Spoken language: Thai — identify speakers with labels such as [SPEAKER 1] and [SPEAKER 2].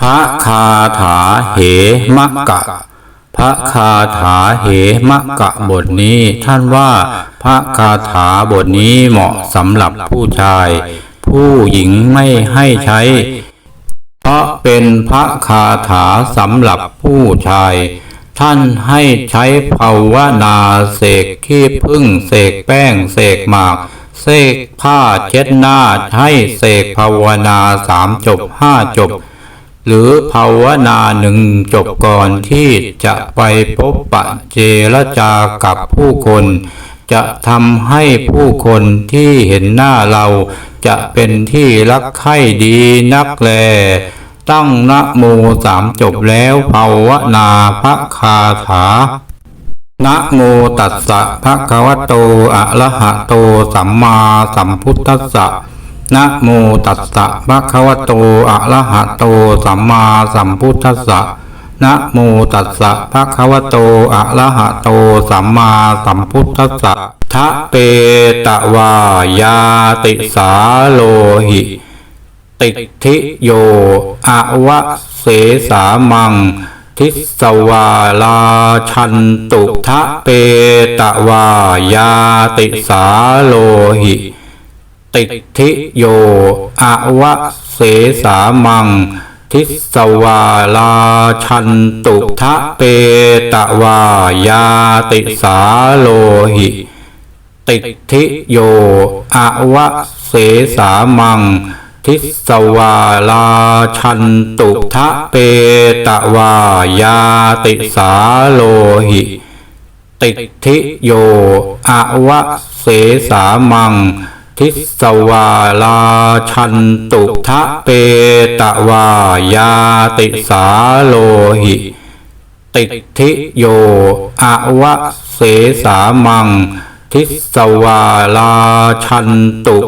[SPEAKER 1] พระคาถาเหมะกะ พระคาถาเหมะกะบทนี้ท่านว่าพระคาถาบทนี้เหมาะสำหรับผู้ชาย ผู้หญิงไม่ให้ใช้ เพราะเป็นพระคาถาสำหรับผู้ชาย ท่านให้ใช้ภาวนาเสกขี้พึ่งเสกแป้งเสกหมากเสกผ้าเช็ดหน้าให้เสกภาวนาสามจบห้าจบ หรือภาวนาหนึ่งจบก่อนที่จะไปพบปะเจรจากับผู้คน จะทำให้ผู้คนที่เห็นหน้าเราจะเป็นที่รักใคร่ดีนักแล ตั้งนะโมสามจบแล้วภาวนาพระคาถานะโมตัสสะภะคะวะโตอะระหะโตสัมมาสัมพุทธัสสะ นะโมตัสสะภะคะวะโตอะระหะโตสัมมาสัมพุทธัสสะนะโมตัสสะภะคะวะโตอะระหะโตสัมมาสัมพุทธัสสะทะเปตะวายาติสาโลหิ ติทิโยอาวะเสสามัง ทิสวาลาชันตุทะเปตะวายาติสาโลหิ ติทิโยอาวะเสสามัง ทิสวาลาชันตุทะเปตะวายาติสาโลหิ ติทิโยอาวะเสสามัง ทิสวาลาชันตุทะเปตะวายาติสาโลหิติทิโยอาวะเสสามัง ทิสวาลาชันตุทะเปตะวายาติสาโลหิ ติทิโยอวะเสสามัง ทิสวาลาชันตุ